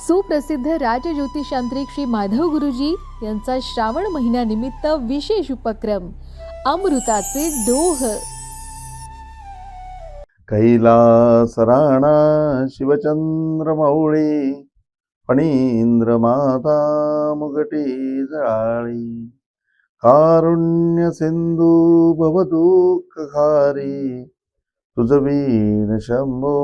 सुप्रसिद्ध राजज्योतिषांत्रिक श्री माधव गुरुजी यांचा श्रावण महिन्यानिमित्त विशेष उपक्रम अमृताचे डोह कैलासराणा शिवचंद्र मौळी फणींद्र माता मुगटी जळाळी कारुण्य सिंधू भवदुःखकारी तुझ वीण शंभो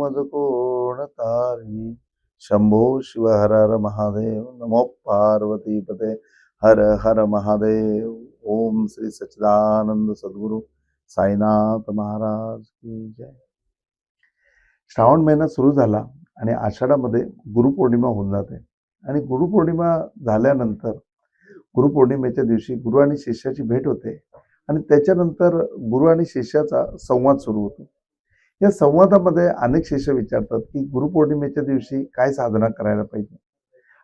मज कोण तारी शंभो शिव हर हर महादेव नमो पार्वतीपते हर हर महादेव। ओम श्री सच्चिदानंद सद्गुरु साईनाथ महाराज की जय। श्रावण महिना सुरू झाला आणि आषाढामध्ये गुरुपौर्णिमा होऊन जाते. आणि गुरुपौर्णिमा झाल्यानंतर गुरुपौर्णिमेच्या दिवशी गुरु आणि शिष्याची भेट होते आणि त्याच्यानंतर गुरु आणि शिष्याचा संवाद सुरू होतो. या संवादामध्ये अनेक शिष्य विचारतात की गुरुपौर्णिमेच्या दिवशी काय साधना करायला पाहिजे?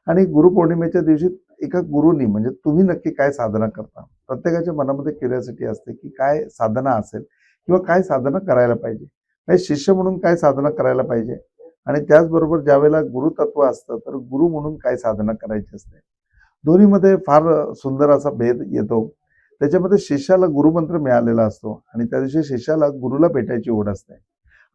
आणि गुरुपौर्णिमेच्या दिवशी एका गुरुनी म्हणजे तुम्ही नक्की काय साधना करता? प्रत्येकाच्या मनामध्ये क्युरियासिटी असते की काय साधना असेल किंवा काय साधना करायला पाहिजे? म्हणजे शिष्य म्हणून काय साधना करायला पाहिजे? आणि त्याचबरोबर ज्यावेळेला गुरुतत्व असतं तर गुरु म्हणून काय साधना करायची असते? दोन्हीमध्ये फार सुंदर असा भेद येतो. त्याच्यामध्ये शिष्याला गुरुमंत्र मिळालेला असतो आणि त्या दिवशी शिष्याला गुरुला भेटायची ओढ असते.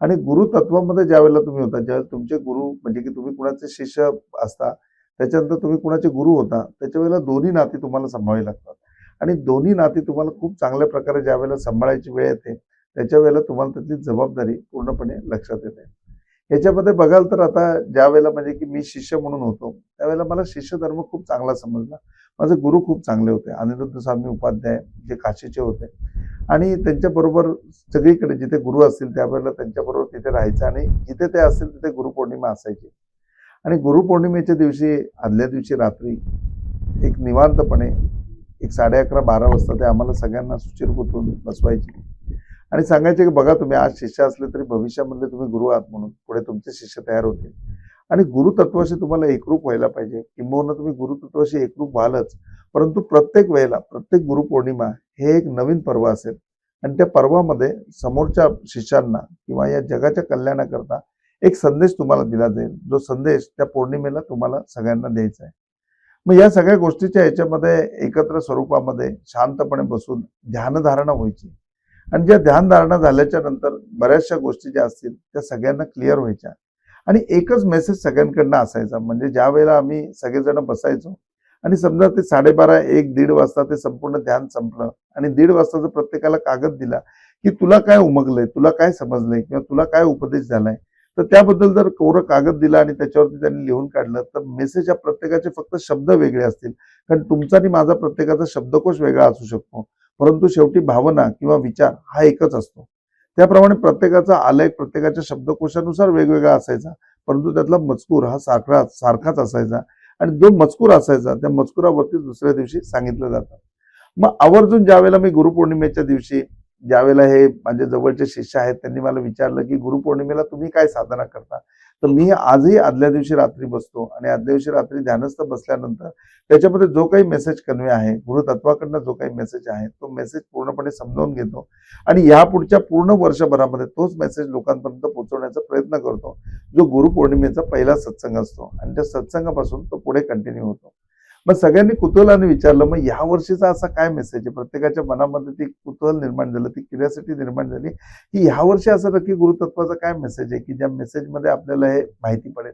आणि गुरुतत्वामध्ये ज्यावेळेला तुम्ही होता ज्यावेळेला तुमचे गुरु म्हणजे की तुम्ही कुणाचे शिष्य असता त्याच्यानंतर तुम्ही कुणाचे गुरु होता त्याच्या वेळेला दोन्ही नाती तुम्हाला सांभाळावी लागतात. आणि दोन्ही नाती तुम्हाला खूप चांगल्या प्रकारे ज्या वेळेला सांभाळायची वेळ येते त्याच्या वेळेला तुम्हाला त्यातली जबाबदारी पूर्णपणे लक्षात येते. याच्यामध्ये बघाल तर आता ज्या वेळेला म्हणजे की मी शिष्य म्हणून होतो त्यावेळेला मला शिष्य धर्म खूप चांगला समजला. माझे गुरु खूप चांगले होते. अनिरुद्ध स्वामी उपाध्याय जे काशीचे होते. आणि त्यांच्याबरोबर सगळीकडे जिथे गुरु असतील त्यावेळेला त्यांच्याबरोबर तिथे राहायचं आणि जिथे ते असतील तिथे गुरुपौर्णिमा असायची. आणि गुरुपौर्णिमेच्या दिवशी आदल्या दिवशी रात्री एक निवांतपणे एक साडे अकरा बारा वाजता ते आम्हाला सगळ्यांना सुचिर गुंतवून बसवायचे. आणि सांगायचे की बघा तुम्ही आज शिष्य असले तरी भविष्यामध्ये तुम्ही गुरु आहात म्हणून पुढे तुमचे शिष्य तयार होतील. आणि गुरुतत्वाशी तुम्हाला एकरूप व्हायला पाहिजे. किंबहुना तुम्ही गुरुतत्वाशी एकरूप व्हालच परंतु प्रत्येक वेळेला प्रत्येक गुरुपौर्णिमा हे एक नवीन पर्व असेल. आणि त्या पर्वामध्ये समोरच्या शिष्यांना किंवा या जगाच्या कल्याणाकरता एक संदेश तुम्हाला दिला जाईल. जो संदेश त्या पौर्णिमेला तुम्हाला सगळ्यांना द्यायचा आहे. मग या सगळ्या गोष्टीच्या याच्यामध्ये एकत्र स्वरूपामध्ये शांतपणे बसून ध्यानधारणा व्हायची. आणि ज्या ध्यानधारणा झाल्याच्यानंतर बऱ्याचशा गोष्टी ज्या असतील त्या सगळ्यांना क्लिअर व्हायच्या. आणि एकच मेसेज सगळ्यांकडनं असायचा. म्हणजे ज्या वेळेला आम्ही सगळेजण बसायचो आणि समजा ते साडेबारा एक दीड वाजता ते संपूर्ण ध्यान संपलं आणि दीड वाजता जर प्रत्येकाला कागद दिला की तुला काय उमगलंय तुला काय समजलंय किंवा तुला काय उपदेश झालाय तर त्याबद्दल जर कोरं कागद दिला आणि त्याच्यावरती त्यांनी लिहून काढलं तर मेसेज या प्रत्येकाचे फक्त शब्द वेगळे असतील. कारण तुमचा आणि माझा प्रत्येकाचा शब्दकोश वेगळा असू शकतो. परंतु शेवटी भावना किंवा विचार हा एकच असतो. त्याप्रमाणे प्रत्येकाचा आलेख प्रत्येकाच्या शब्दकोशानुसार वेगवेगळा असायचा. परंतु त्यातला मजकूर हा सारखा सारखाच असायचा. आणि जो मजकूर असायचा त्या मजकुरावरती दुसऱ्या दिवशी सांगितलं जातं. मग आवर्जून ज्यावेळेला मी गुरुपौर्णिमेच्या दिवशी ज्यावेळेला हे माझे जवळचे शिष्य आहेत त्यांनी मला विचारलं की गुरुपौर्णिमेला तुम्ही काय साधना करता? तर मी आजही आदल्या दिवशी रात्री बसतो आणि आदल्या दिवशी रात्री ध्यानस्थ बसल्यानंतर त्याच्यामध्ये जो काही मेसेज कन्वे आहे गुरुतत्वाकडनं जो काही मेसेज आहे तो मेसेज पूर्णपणे समजावून घेतो आणि या पुढच्या पूर्ण वर्षभरामध्ये तोच मेसेज लोकांपर्यंत पोहोचवण्याचा प्रयत्न करतो जो गुरुपौर्णिमेचा पहिला सत्संग असतो. आणि त्या सत्संगापासून तो पुढे कंटिन्यू होतो. मग सगळ्यांनी कुतूहलाने विचारलं मग ह्या वर्षीचा असा काय मेसेज आहे? प्रत्येकाच्या मनामध्ये ती कुतूहल निर्माण झालं ती क्युरियासिटी निर्माण झाली. की ह्या वर्षी असं नक्की गुरुतत्वाचा काय मेसेज आहे? की ज्या मेसेजमध्ये आपल्याला हे माहिती पडेल.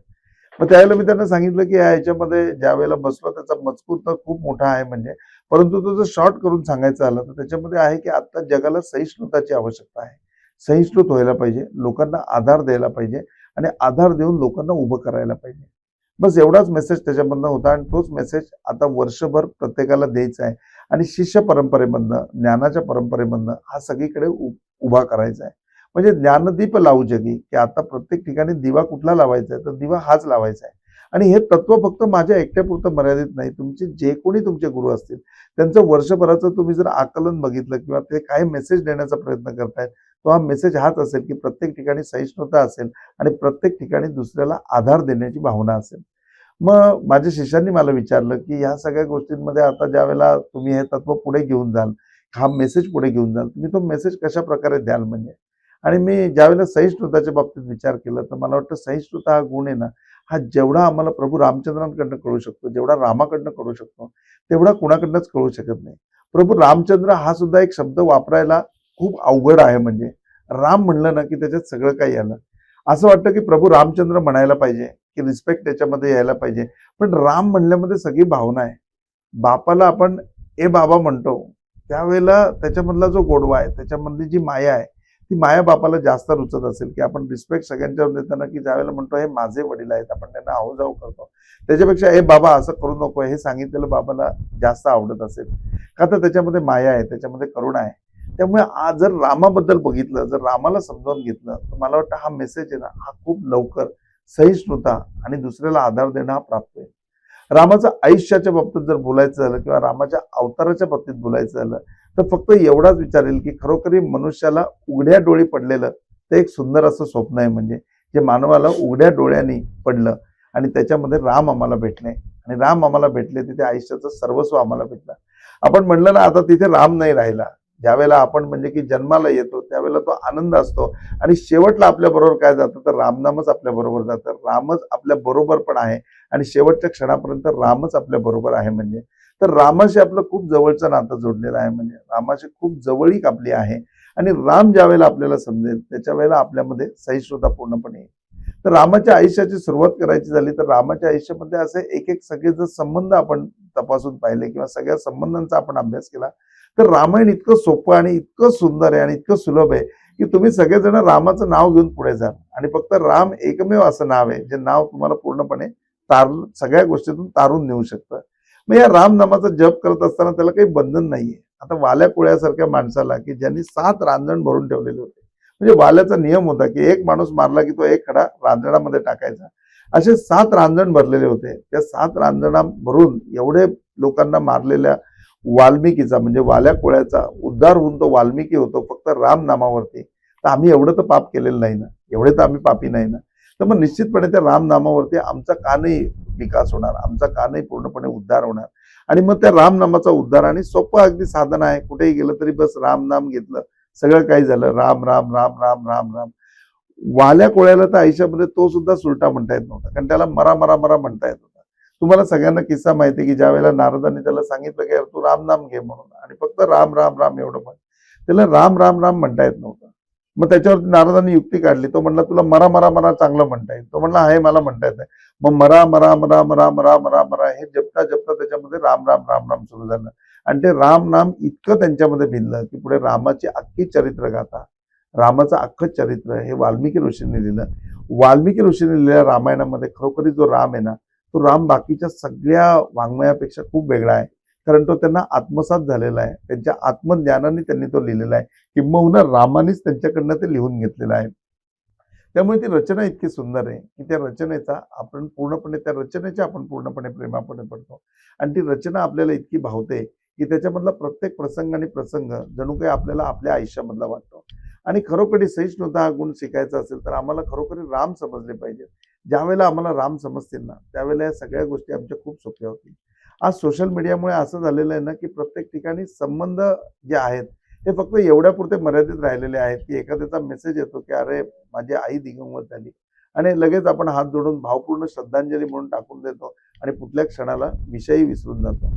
मग त्यावेळेला मी त्यांना सांगितलं की ह्याच्यामध्ये ज्या वेळेला बसलो त्याचा मजकूर तर खूप मोठा आहे म्हणजे. परंतु तो जर शॉर्ट करून सांगायचं आलं तर त्याच्यामध्ये आहे की आता जगाला सहिष्णुताची आवश्यकता आहे. सहिष्णुत व्हायला पाहिजे लोकांना आधार द्यायला पाहिजे आणि आधार देऊन लोकांना उभं करायला पाहिजे. बस एवढाच मेसेज त्याच्यामधनं होता आणि तोच मेसेज आता वर्षभर प्रत्येकाला द्यायचा आहे. आणि शिष्य परंपरेमधनं ज्ञानाच्या परंपरेमधनं हा सगळीकडे उ- उभा करायचा आहे. म्हणजे ज्ञानदीप लावू जगी की आता प्रत्येक ठिकाणी दिवा कुठला लावायचा आहे तर दिवा हाच लावायचा आहे. आणि हे तत्व फक्त माझ्या एकट्यापुरतं मर्यादित नाही. तुमचे जे कोणी तुमचे गुरु असतील त्यांचं वर्षभराचं तुम्ही जर आकलन बघितलं किंवा ते काय मेसेज देण्याचा प्रयत्न करतायत तो हा मेसेज हाच असेल की प्रत्येक ठिकाणी सहिष्णुता असेल आणि प्रत्येक ठिकाणी दुसऱ्याला आधार देण्याची भावना असेल. मग माझ्या शिष्यांनी मला विचारलं की ह्या सगळ्या गोष्टींमध्ये आता ज्या वेळेला तुम्ही हे तत्व पुढे घेऊन जाल हा मेसेज पुढे घेऊन जाल तुम्ही तो मेसेज कशा प्रकारे द्याल म्हणजे? आणि मी ज्यावेळेला सहिष्णुताच्या बाबतीत विचार केला तर मला वाटतं सहिष्णुता हा गुण आहे ना हा जेवढा आम्हाला प्रभू रामचंद्रांकडनं कळू शकतो जेवढा रामाकडनं कळू शकतो तेवढा कुणाकडनंच कळू शकत नाही. प्रभू रामचंद्र हा सुद्धा एक शब्द वापरायला खूप अवघड आहे म्हणजे. राम म्हणलं ना की त्याच्यात सगळं काही आलं. असं वाटतं की प्रभू रामचंद्र म्हणायला पाहिजे की रिस्पेक्ट त्याच्यामध्ये यायला पाहिजे. पण राम म्हणल्यामध्ये सगळी भावना आहे. बापाला आपण ए बाबा म्हणतो. त्यावेळेला त्याच्यामधला जो गोडवा आहे त्याच्यामधली जी माया आहे ती माया बापाला जास्त रुचत असेल की आपण रिस्पेक्ट सगळ्यांच्यावर देताना की ज्यावेळेला म्हणतो हे माझे वडील आहेत आपण त्यांना आहो जाऊ करतो. त्याच्यापेक्षा हे बाबा असं करू नको हे सांगितलेलं बाबाला जास्त आवडत असेल. का तर त्याच्यामध्ये माया आहे त्याच्यामध्ये करुणा आहे. त्यामुळे आज जर रामाबद्दल बघितलं जर रामाला समजावून घेतलं तर मला वाटतं हा मेसेज आहे ना हा खूप लवकर सहिष्णुता आणि दुसऱ्याला आधार देणं हा प्राप्त आहे. रामाचं आयुष्याच्या बाबतीत जर बोलायचं झालं किंवा रामाच्या अवताराच्या बाबतीत बोलायचं झालं तर फक्त एवढाच विचारेल की खरोखरी मनुष्याला उघड्या डोळी पडलेलं ते एक सुंदर असं स्वप्न आहे म्हणजे जे मानवाला उघड्या डोळ्यांनी पडलं आणि त्याच्यामध्ये राम आम्हाला भेटले आणि राम आम्हाला भेटले तिथे आयुष्याचं सर्वस्व आम्हाला भेटलं. आपण म्हणलं ना आता तिथे राम नाही राहिला. ज्यावेळेला आपण म्हणजे की जन्माला येतो त्यावेळेला तो आनंद असतो. आणि शेवटला आपल्या बरोबर काय जातं? तर रामनामच आपल्या बरोबर जातं. रामच आपल्या बरोबर पण आहे. आणि शेवटच्या क्षणापर्यंत रामच आपल्या बरोबर आहे म्हणजे. तर रामाशी आपलं खूप जवळचं नातं जोडलेलं आहे म्हणजे. रामाशी खूप जवळीक आपली आहे. आणि राम ज्या वेळेला आपल्याला समजेल त्याच्या वेळेला आपल्यामध्ये सहिष्णुता पूर्णपणे येईल. तर रामाच्या आयुष्याची सुरुवात करायची झाली तर रामाच्या आयुष्यामध्ये असे एक एक सगळे जर संबंध आपण तपासून पाहिले किंवा सगळ्या संबंधांचा आपण अभ्यास केला. तर रामायण इतकं सोपं आणि इतकं सुंदर आहे आणि इतकं सुलभ आहे की तुम्ही सगळेजण रामाचं नाव घेऊन पुढे जाल आणि फक्त राम एकमेव असं नाव आहे जे नाव तुम्हाला पूर्णपणे तार सगळ्या गोष्टीतून तारून नेऊ शकतं. मग या राम नामाचा जप करत असताना त्याला काही बंधन नाहीये. आता वाल्या कोळ्यासारख्या माणसाला की ज्यांनी सात रांजण भरून ठेवलेले होते. म्हणजे वाल्याचा नियम होता की एक माणूस मारला की तो एक खडा रांजणामध्ये टाकायचा. असे सात रांजण भरलेले होते. त्या सात रांजणा भरून एवढे लोकांना मारलेल्या वाल्मिकीचा म्हणजे वाल्या कोळ्याचा उद्धार होऊन तो वाल्मिकी होतो फक्त राम नामावरती. तर आम्ही एवढं तर पाप केलेलं नाही ना. एवढे तर आम्ही पापी नाही ना. तर मग निश्चितपणे त्या राम नामावरती आमचा कानही विकास होणार आमचा कानही पूर्णपणे उद्धार होणार. आणि मग त्या रामनामाचा उद्धार आणि सोपं अगदी साधन आहे. कुठेही गेलं तरी बस राम नाम घेतलं. सगळं काही झालं. राम राम राम राम राम राम. वाल्या कोळ्याला तर आयुष्यामध्ये तो सुद्धा सुलटा म्हणता येत नव्हता. कारण त्याला मरा मरा मरा म्हणता येत होता. तुम्हाला सगळ्यांना किस्सा माहिती आहे की ज्या वेळेला नारदांनी त्याला सांगितलं की यार तू राम नाम घे म्हणून आणि फक्त राम राम राम एवढं म्हण. त्याला राम राम राम म्हणता येत नव्हतं. मग त्याच्यावरती नारदांनी युक्ती काढली. तो म्हणला तुला मरा मरा मरा चांगलं म्हणता येईल. तो म्हणला आहे मला म्हणता येत नाही मग मरा मरा मरा मरा मरा मरा मरा हे जपता जपता त्याच्यामध्ये राम राम राम राम सुरू झालं. आणि ते राम नाम इतकं त्यांच्यामध्ये भिनलं की पुढे रामाची अख्खी चरित्र गाथा रामाचं अख्खं चरित्र हे वाल्मिकी ऋषींनी लिहिलं. वाल्मिकी ऋषींनी लिहिलेल्या रामायणामध्ये खरोखरी जो राम आहे ना तो राम बाकीच्या सगळ्या वाङ्मयापेक्षा खूप वेगळा आहे. कारण तो त्यांना आत्मसात झालेला आहे. त्यांच्या आत्मज्ञानाने त्यांनी तो लिहिलेला आहे. किंबहुना रामानेच त्यांच्याकडनं ते लिहून घेतलेलं आहे. त्यामुळे ती रचना इतकी सुंदर आहे की त्या रचनेचा आपण पूर्णपणे त्या रचनेच्या आपण पूर्णपणे प्रेमापणे पडतो. आणि ती रचना आपल्याला इतकी भावते की त्याच्यामधला प्रत्येक प्रसंग आणि प्रसंग जणू काही आपल्याला आपल्या आयुष्यामधला वाटतो. आणि खरोखरी सहिष्णुता हा गुण शिकायचा असेल तर आम्हाला खरोखरी राम समजले पाहिजे. ज्यावेळेला आम्हाला राम समजतील ना त्यावेळेला या सगळ्या गोष्टी आमच्या खूप सोप्या होतील. आज सोशल मीडियामुळे असं झालेलं आहे ना की प्रत्येक ठिकाणी संबंध जे आहेत हे फक्त एवढ्यापुरते मर्यादित राहिलेले आहेत की एखाद्याचा मेसेज येतो की अरे माझी आई दिगंगत झाली. आणि लगेच आपण हात जोडून भावपूर्ण श्रद्धांजली म्हणून टाकून देतो आणि कुठल्या क्षणाला विषयी विसरून जातो.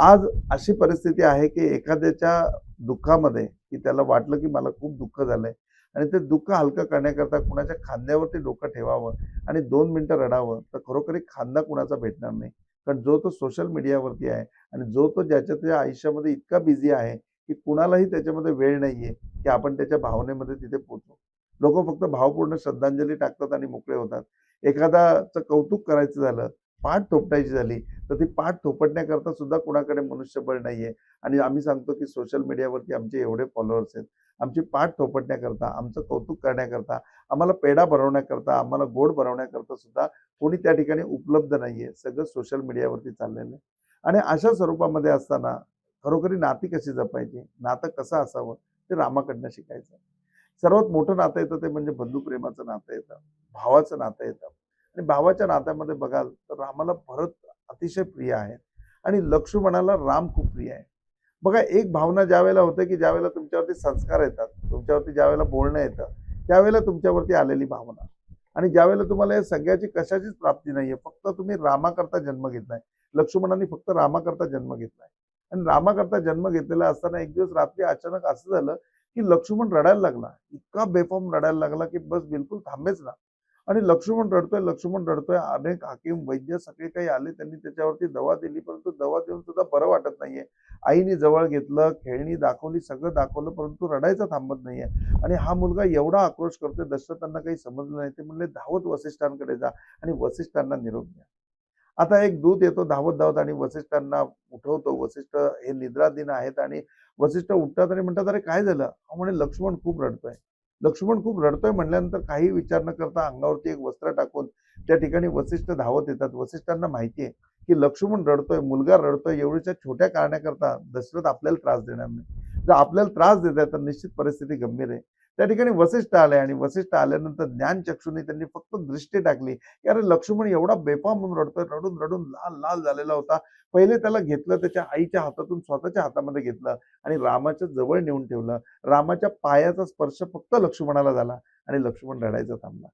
आज अशी परिस्थिती आहे की एखाद्याच्या दुःखामध्ये की त्याला वाटलं की मला खूप दुःख झालंय आणि ते दुःख हलकं करण्याकरता कुणाच्या खांद्यावरती डोकं ठेवावं आणि दोन मिनटं रडावं तर खरोखरी खांदा कुणाचा भेटणार नाही. कारण जो तो सोशल मीडियावरती आहे आणि जो तो ज्याच्या त्याच्या आयुष्यामध्ये इतका बिझी आहे की कुणालाही त्याच्यामध्ये वेळ नाही आहे की आपण त्याच्या भावनेमध्ये तिथे पोचू लोक फक्त भावपूर्ण श्रद्धांजली टाकतात आणि मोकळे होतात. एखादाचं कौतुक करायचं झालं पाठ थोपटायची झाली तर ती पाठ थोपटण्याकरता सुद्धा कुणाकडे मनुष्यबळ नाहीये. आणि आम्ही सांगतो की सोशल मीडियावरती आमचे एवढे फॉलोअर्स आहेत. आमची पाठ थोपटण्याकरता आमचं कौतुक करण्याकरता आम्हाला पेढा भरवण्याकरता आम्हाला गोड भरवण्याकरता सुद्धा कोणी त्या ठिकाणी उपलब्ध नाहीये. सगळं सोशल मीडियावरती चाललेलं आहे. आणि अशा स्वरूपामध्ये असताना खरोखरी नाती कशी जपायची? नातं कसं असावं? ते रामाकडनं शिकायचं. सर्वात मोठं नातं येतं ते म्हणजे बंधुप्रेमाचं नातं येतं भावाचं नातं येतं. आणि भावाच्या नात्यामध्ये बघाल रामाला भरत अतिशय प्रिय आहे. आणि लक्ष्मणाला राम खूप प्रिय आहे. बघा एक भावना ज्या वेळेला होते की ज्या वेळेला तुमच्यावरती संस्कार येतात तुमच्यावरती ज्या वेळेला बोलणं येतं त्यावेळेला तुमच्यावरती आलेली भावना. आणि ज्यावेळेला तुम्हाला या सगळ्याची कशाचीच प्राप्ती नाहीये फक्त तुम्ही रामाकरता जन्म घेतलाय लक्ष्मणाने फक्त रामाकरता जन्म घेतलाय आणि रामाकरता जन्म घेतलेला असताना एक दिवस रात्री अचानक असं झालं की लक्ष्मण रडायला लागला. इतका बेफॉर्म रडायला लागला की बस बिलकुल थांबेच ना. आणि लक्ष्मण रडतोय लक्ष्मण रडतोय. अनेक हाकीम वैद्य सगळे काही आले त्यांनी त्याच्यावरती दवा दिली परंतु दवा देऊन सुद्धा बरं वाटत नाहीये. आईने जवळ घेतलं खेळणी दाखवली सगळं दाखवलं परंतु रडायचं थांबत नाहीये. आणि हा मुलगा एवढा आक्रोश करतोय दशरथांना काही समजलं नाही. ते म्हणले धावत वसिष्ठांकडे जा आणि वसिष्ठांना निरोप द्या. आता एक दूत येतो धावत धावत आणि वसिष्ठांना उठवतो. वसिष्ठ हे निद्राधीन आहेत आणि वसिष्ठ उठतात आणि म्हणतात अरे काय झालं? म्हणे लक्ष्मण खूप रडतोय. लक्ष्मण खूप रडतोय म्हणल्यानंतर काही विचार न करता अंगावरती एक वस्त्र टाकून त्या ठिकाणी वसिष्ठ धावत येतात. वसिष्ठांना माहिती आहे की लक्ष्मण रडतोय मुलगा रडतोय एवढ्याच्या छोट्या कारणाकरता दशरथ आपल्याला त्रास देणार नाही. जर आपल्याला त्रास देत आहे तर निश्चित परिस्थिती गंभीर आहे. त्या ठिकाणी वसिष्ठ आले आणि वसिष्ठ आल्यानंतर ज्ञान चक्षुने त्यांनी फक्त दृष्टी टाकली. की अरे लक्ष्मण एवढा बेफाम म्हणून रडतोय रडून रडून लाल लाल झालेला होता. पहिले त्याला घेतलं त्याच्या आईच्या हातातून स्वतःच्या हातामध्ये घेतलं आणि रामाच्या जवळ नेऊन ठेवलं. रामाच्या पायाचा स्पर्श फक्त लक्ष्मणाला झाला आणि लक्ष्मण रडायचा थांबला.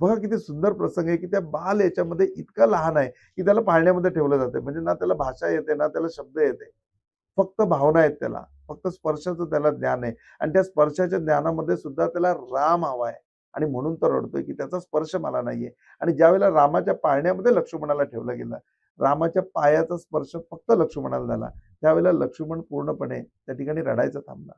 बघा किती सुंदर प्रसंग आहे की त्या बाल याच्यामध्ये इतका लहान आहे की त्याला पाळण्यामध्ये ठेवलं जाते. म्हणजे ना त्याला भाषा येते ना त्याला शब्द येते. फक्त भावना आहेत त्याला. फक्त स्पर्शाचं त्याला ज्ञान आहे. आणि त्या स्पर्शाच्या ज्ञानामध्ये सुद्धा त्याला राम हवा आहे. आणि म्हणून तर रडतोय की त्याचा स्पर्श मला नाहीये. आणि ज्यावेळेला रामाच्या पाळण्यामध्ये लक्ष्मणाला ठेवलं गेलं रामाच्या पायाचा स्पर्श फक्त लक्ष्मणाला झाला. त्यावेळेला लक्ष्मण पूर्णपणे त्या ठिकाणी रडायचा थांबला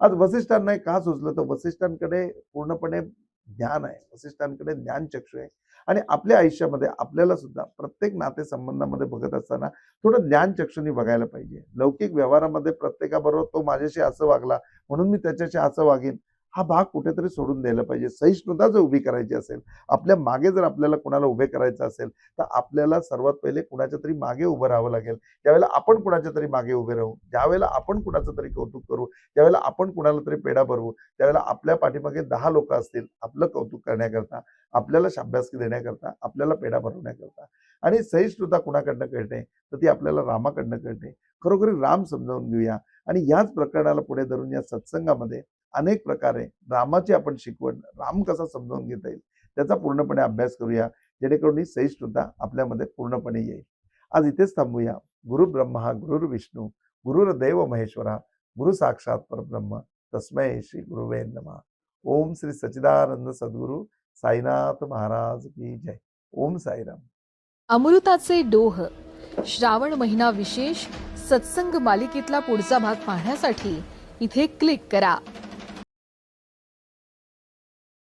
आज वसिष्ठांना का सुचलं? तर वसिष्ठांकडे पूर्णपणे ज्ञान आहे. वसिष्ठांकडे ज्ञान चक्षू आहे. आणि आपल्या आयुष्यामध्ये आपल्याला सुद्धा प्रत्येक नातेसंबंधामध्ये बघत असताना थोडं ज्ञान चक्षुनी बघायला पाहिजे. लौकिक व्यवहारामध्ये प्रत्येकाबरोबर तो माझ्याशी असं वागला म्हणून मी त्याच्याशी असं वागेन. हा भाग कुठेतरी सोडून द्यायला पाहिजे. सहिष्णुता जर उभी करायची असेल आपल्या मागे जर आपल्याला कुणाला उभे करायचं असेल तर आपल्याला सर्वात पहिले कुणाच्या तरी मागे उभं राहावं लागेल. ज्यावेळेला आपण कुणाच्या तरी मागे उभे राहू ज्यावेळेला आपण कुणाचं तरी कौतुक करू ज्यावेळेला आपण कुणाला तरी पेढा भरवू त्यावेळेला आपल्या पाठीमागे दहा लोक असतील आपलं कौतुक करण्याकरता आपल्याला शाब्यासकी देण्याकरता आपल्याला पेढा भरवण्याकरता. आणि सहिष्णुता कुणाकडनं कळते? तर ती आपल्याला रामाकडनं कळते. खरोखरी राम समजावून घेऊया. आणि याच प्रकरणाला पुढे धरून या सत्संगामध्ये अनेक प्रकारे रामाची आपण शिकवण राम कसा समजावून घेता येईल त्याचा पूर्णपणे अभ्यास करूया जेणेकरून ही सहिष्णुता आपल्यामध्ये पूर्णपणे येईल. आज इथेच थांबूया. गुरु ब्रह्मा गुरुर विष्णू गुरुर्देव महेश्वरा गुरु साक्षात परब्रह्म. तस्मै श्री गुरुवे नमा. ओम श्री सच्चिदानंद सद्गुरु साईनाथ महाराज की जय. ओम साईराम. अमृताचे डोह श्रावण महिना विशेष सत्संग मालिकेतला पुढचा भाग पाहण्यासाठी इथे क्लिक करा.